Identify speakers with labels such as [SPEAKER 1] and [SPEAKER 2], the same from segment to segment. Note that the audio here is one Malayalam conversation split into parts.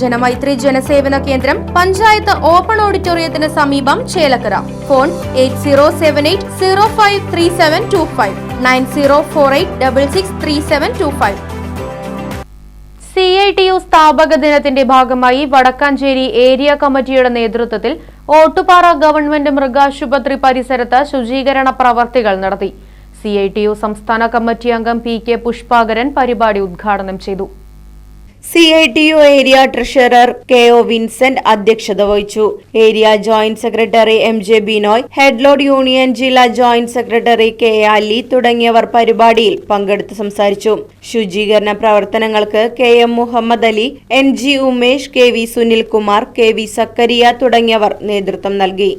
[SPEAKER 1] ജനമൈത്രി ജനസേവന കേന്ദ്രം പഞ്ചായത്ത് ഓപ്പൺ ഓഡിറ്റോറിയത്തിന് സമീപം Chelakkara. Phone eight zero seven eight zero five three seven two five nine zero four eight double six three seven two five. C I T U സ്ഥാപക ദിനത്തിന്റെ ഭാഗമായി വടക്കാഞ്ചേരി ഏരിയ കമ്മിറ്റിയുടെ നേതൃത്വത്തിൽ ഓട്ടുപാറ ഗവൺമെന്റ് മൃഗാശുപത്രി പരിസരത്ത് ശുചീകരണ പ്രവർത്തികൾ നടത്തി. സി ഐ ടി യു സംസ്ഥാന കമ്മിറ്റി അംഗം പി കെ പുഷ്പാകരൻ പരിപാടി ഉദ്ഘാടനം ചെയ്തു.
[SPEAKER 2] C I T U area treasurer K O Vincent അധ്യക്ഷത വഹിച്ചു. Area joint secretary M J Binoy headload union ജില്ലാ ജോയിന്റ് സെക്രട്ടറി കെ അലി തുടങ്ങിയവർ പരിപാടിയിൽ പങ്കെടുത്ത് സംസാരിച്ചു. ശുചീകരണ പ്രവർത്തനങ്ങൾക്ക് K M Muhammad Ali N G Umesh K V Sunilkumar K V Zakariya തുടങ്ങിയവർ നേതൃത്വം നൽകി.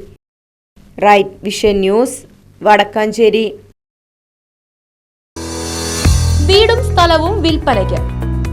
[SPEAKER 2] Right Vision News Vadakkanchery.
[SPEAKER 1] വീടും സ്ഥലവും വിൽപ്പനയ്ക്ക്.